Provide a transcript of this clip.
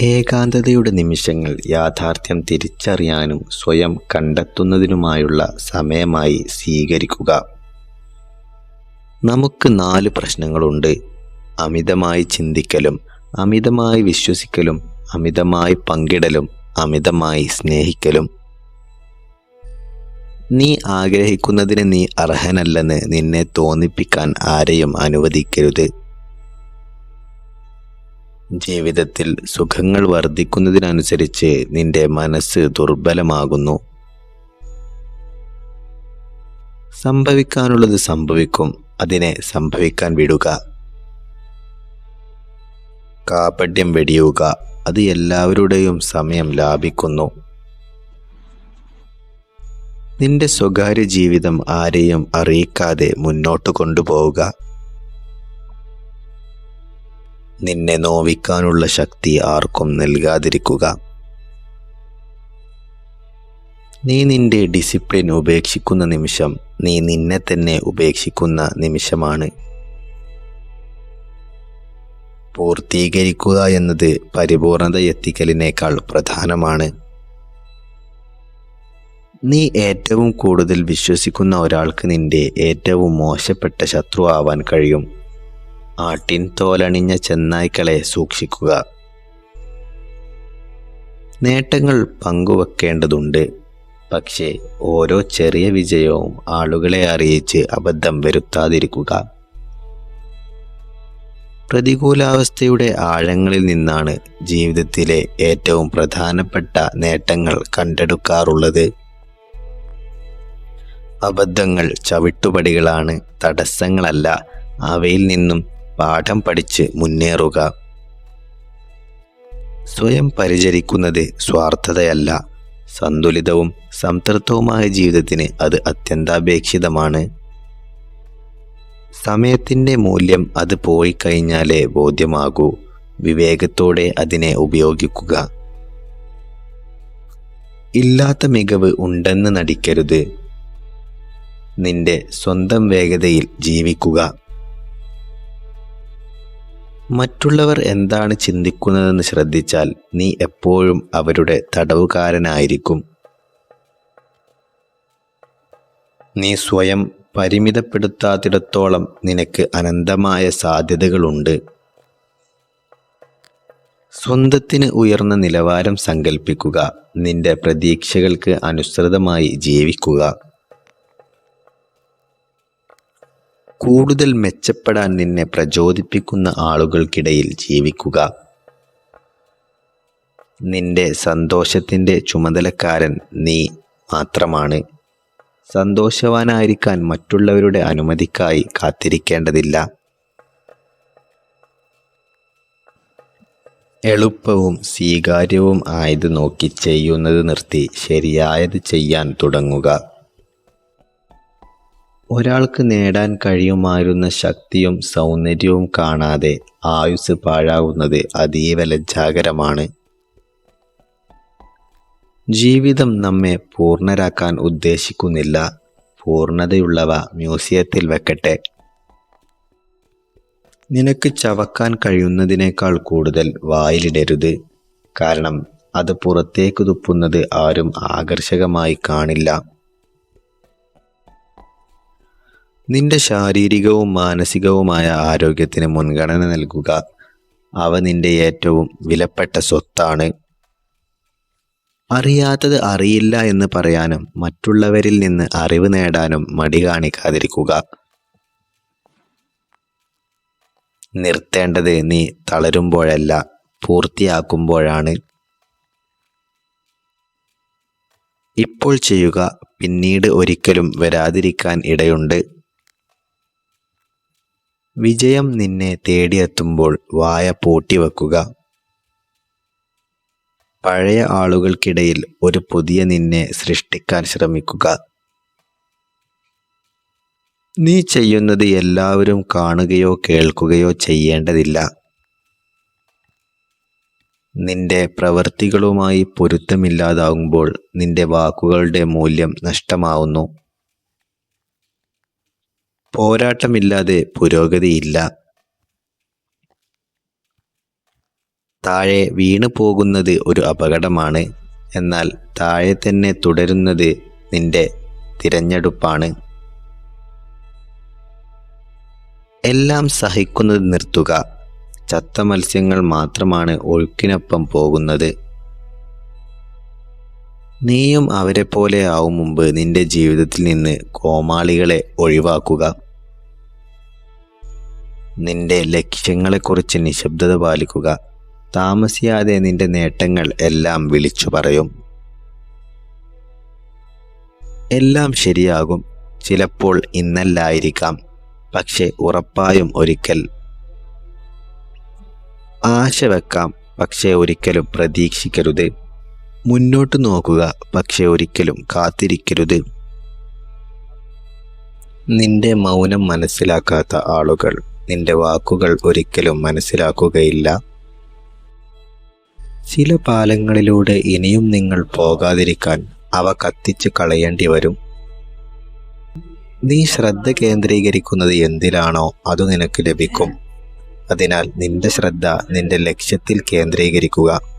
ഏകാന്തതയുടെ നിമിഷങ്ങൾ യാഥാർത്ഥ്യം തിരിച്ചറിയാനും സ്വയം കണ്ടെത്തുന്നതിനുമായുള്ള സമയമായി സ്വീകരിക്കുക. നമുക്ക് നാല് പ്രശ്നങ്ങളുണ്ട്. അമിതമായി ചിന്തിക്കലും അമിതമായി വിശ്വസിക്കലും അമിതമായി പങ്കിടലും അമിതമായി സ്നേഹിക്കലും. നീ ആഗ്രഹിക്കുന്നതിന് നീ അർഹനല്ലെന്ന് നിന്നെ തോന്നിപ്പിക്കാൻ ആരെയും അനുവദിക്കരുത്. ജീവിതത്തിൽ സുഖങ്ങൾ വർദ്ധിക്കുന്നതിനനുസരിച്ച് നിന്റെ മനസ്സ് ദുർബലമാകുന്നു. സംഭവിക്കാനുള്ളത് സംഭവിക്കും അതിനെ സംഭവിക്കാൻ വിടുക. കാപട്യം വെടിയുക അത് എല്ലാവരുടെയും സമയം ലാഭിക്കുന്നു. നിന്റെ സ്വകാര്യ ജീവിതം ആരെയും അറിയിക്കാതെ മുന്നോട്ട് കൊണ്ടുപോവുക. നിന്നെ നോവിക്കാനുള്ള ശക്തി ആർക്കും നൽകാതിരിക്കുക. നീ നിന്റെ ഡിസിപ്ലിൻ ഉപേക്ഷിക്കുന്ന നിമിഷം നീ നിന്നെ തന്നെ ഉപേക്ഷിക്കുന്ന നിമിഷമാണ്. പൂർത്തീകരിക്കുക എന്നത് പരിപൂർണത എത്തിക്കലിനേക്കാൾ പ്രധാനമാണ്. നീ ഏറ്റവും കൂടുതൽ വിശ്വസിക്കുന്ന ഒരാൾക്ക് നിന്റെ ഏറ്റവും മോശപ്പെട്ട ശത്രു ആവാൻ കഴിയും. ആട്ടിൻ തോലണിഞ്ഞ ചെന്നായ്ക്കളെ സൂക്ഷിക്കുക. നേട്ടങ്ങൾ പങ്കുവെക്കേണ്ടതുണ്ട്. പക്ഷേ ഓരോ ചെറിയ വിജയവും ആളുകളെ അറിയിച്ച് അബദ്ധം വരുത്താതിരിക്കുക. പ്രതികൂലാവസ്ഥയുടെ ആഴങ്ങളിൽ നിന്നാണ് ജീവിതത്തിലെ ഏറ്റവും പ്രധാനപ്പെട്ട നേട്ടങ്ങൾ കണ്ടെടുക്കാറുള്ളത്. അബദ്ധങ്ങൾ ചവിട്ടുപടികളാണ് തടസ്സങ്ങളല്ല അവയിൽ നിന്നും പാഠം പഠിച്ച് മുന്നേറുക. സ്വയം പരിചരിക്കുന്നത് സ്വാർത്ഥതയല്ല. സന്തുലിതവും സംതൃപ്തവുമായ ജീവിതത്തിന് അത് അത്യന്താപേക്ഷിതമാണ്. സമയത്തിന്റെ മൂല്യം അത് പോയി കഴിഞ്ഞാലേ ബോധ്യമാകൂ. വിവേകത്തോടെ അതിനെ ഉപയോഗിക്കുക. ഇല്ലാത്ത മികവ് ഉണ്ടെന്ന് നടിക്കരുത്. നിന്റെ സ്വന്തം വേഗതയിൽ ജീവിക്കുക. മറ്റുള്ളവർ എന്താണ് ചിന്തിക്കുന്നതെന്ന് ശ്രദ്ധിച്ചാൽ നീ എപ്പോഴും അവരുടെ തടവുകാരനായിരിക്കും. നീ സ്വയം പരിമിതപ്പെടുത്താത്തിടത്തോളം നിനക്ക് അനന്തമായ സാധ്യതകളുണ്ട്. സ്വന്തത്തിന് ഉയർന്ന നിലവാരം സങ്കല്പിക്കുക നിന്റെ പ്രതീക്ഷകൾക്ക് അനുസൃതമായി ജീവിക്കുക. കൂടുതൽ മെച്ചപ്പെടാൻ നിന്നെ പ്രചോദിപ്പിക്കുന്ന ആളുകൾക്കിടയിൽ ജീവിക്കുക. നിന്റെ സന്തോഷത്തിന്റെ ചുമതലക്കാരൻ നീ മാത്രമാണ്. സന്തോഷവാനായിരിക്കാൻ മറ്റുള്ളവരുടെ അനുമതിക്കായി കാത്തിരിക്കേണ്ടതില്ല. എളുപ്പവും സ്വീകാര്യവും ആയത് നോക്കി ചെയ്യുന്നത് നിർത്തി ശരിയായത് ചെയ്യാൻ തുടങ്ങുക. ഒരാൾക്ക് നേടാൻ കഴിയുമായിരുന്ന ശക്തിയും സൗന്ദര്യവും കാണാതെ ആയുസ് പാഴാകുന്നത് അതീവ ലജ്ജാകരമാണ് ജീവിതം നമ്മെ പൂർണരാക്കാൻ ഉദ്ദേശിക്കുന്നില്ല. പൂർണതയുള്ളവ മ്യൂസിയത്തിൽ വെക്കട്ടെ. നിനക്ക് ചവക്കാൻ കഴിയുന്നതിനേക്കാൾ കൂടുതൽ വായിലിടരുത്. കാരണം അത് പുറത്തേക്ക് തുപ്പുന്നത് ആരും ആകർഷകമായി കാണില്ല. നിന്റെ ശാരീരികവും മാനസികവുമായ ആരോഗ്യത്തിന് മുൻഗണന നൽകുക. അവ നിന്റെ ഏറ്റവും വിലപ്പെട്ട സ്വത്താണ്. അറിയാത്തത് അറിയില്ല എന്ന് പറയാനും മറ്റുള്ളവരിൽ നിന്ന് അറിവ് നേടാനും മടി കാണിക്കാതിരിക്കുക. നിർത്തേണ്ടത് നീ തളരുമ്പോഴല്ല പൂർത്തിയാക്കുമ്പോഴാണ്. ഇപ്പോൾ ചെയ്യുക പിന്നീട് ഒരിക്കലും വരാതിരിക്കാൻ ഇടയുണ്ട്. വിജയം നിന്നെ തേടിയെത്തുമ്പോൾ വായ പൂട്ടിവെക്കുക. പഴയ ആളുകൾക്കിടയിൽ ഒരു പുതിയ നിന്നെ സൃഷ്ടിക്കാൻ ശ്രമിക്കുക. നീ ചെയ്യുന്നത് എല്ലാവരും കാണുകയോ കേൾക്കുകയോ ചെയ്യേണ്ടതില്ല. നിന്റെ പ്രവൃത്തികളുമായി പൊരുത്തമില്ലാതാകുമ്പോൾ നിന്റെ വാക്കുകളുടെ മൂല്യം നഷ്ടമാവുന്നു. പോരാട്ടമില്ലാതെ പുരോഗതിയില്ല. താഴെ വീണു പോകുന്നത് ഒരു അപകടമാണ്. എന്നാൽ താഴെ തന്നെ തുടരുന്നത് നിന്റെ തിരഞ്ഞെടുപ്പാണ്. എല്ലാം സഹിക്കുന്നത് നിർത്തുക. ചത്ത മത്സ്യങ്ങൾ മാത്രമാണ് ഒഴുക്കിനൊപ്പം പോകുന്നത്. നീയും അവരെ പോലെ ആവും മുമ്പ് നിന്റെ ജീവിതത്തിൽ നിന്ന് കോമാളികളെ ഒഴിവാക്കുക. നിന്റെ ലക്ഷ്യങ്ങളെക്കുറിച്ച് നിശബ്ദത പാലിക്കുക. താമസിയാതെ നിന്റെ നേട്ടങ്ങൾ എല്ലാം വിളിച്ചു പറയും. എല്ലാം ശരിയാകും. ചിലപ്പോൾ ഇന്നല്ലായിരിക്കാം. പക്ഷെ ഉറപ്പായും ഒരിക്കൽ. ആശ വെക്കാം. പക്ഷേ ഒരിക്കലും പ്രതീക്ഷിക്കരുത്. മുന്നോട്ട് നോക്കുക പക്ഷെ ഒരിക്കലും കാത്തിരിക്കരുത്. നിന്റെ മൗനം മനസ്സിലാക്കാത്ത ആളുകൾ നിന്റെ വാക്കുകൾ ഒരിക്കലും മനസ്സിലാക്കുകയില്ല. ചില പാലങ്ങളിലൂടെ ഇനിയും നിങ്ങൾ പോകാതിരിക്കാൻ അവ കത്തിച്ച് കളയേണ്ടി വരും. നീ ശ്രദ്ധ കേന്ദ്രീകരിക്കുന്നത് എന്തിലാണോ അത് നിനക്ക് ലഭിക്കും. അതിനാൽ നിന്റെ ശ്രദ്ധ നിന്റെ ലക്ഷ്യത്തിൽ കേന്ദ്രീകരിക്കുക.